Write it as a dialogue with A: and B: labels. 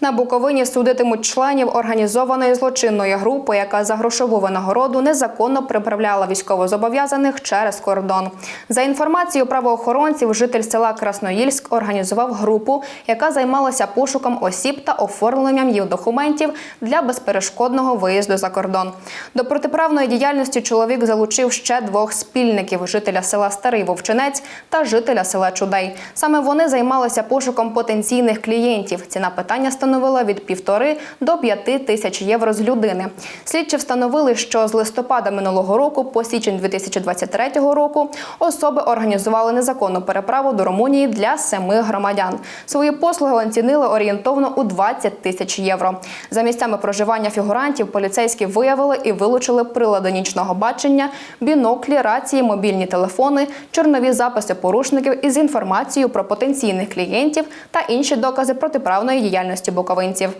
A: На Буковині судитимуть членів організованої злочинної групи, яка за грошову винагороду незаконно приправляла військовозобов'язаних через кордон. За інформацією правоохоронців, житель села Красноїльськ організував групу, яка займалася пошуком осіб та оформленням їх документів для безперешкодного виїзду за кордон. До протиправної діяльності чоловік залучив ще двох спільників: жителя села Старий Вовчинець та жителя села Чудей. Саме вони займалися пошуком потенційних клієнтів. Ціна питання становила від півтори до п'яти тисяч євро з людини. Слідчі встановили, що з листопада минулого року по січень 2023 року особи організували незаконну переправу до Румунії для семи громадян. Свої послуги вони цінили орієнтовно у 20 тисяч євро. За місцями проживання фігурантів поліцейські виявили і вилучили прилади нічного бачення, біноклі, рації, мобільні телефони, чорнові записи порушників із інформацією про потенційних клієнтів та інші докази протиправної діяльності буковинців.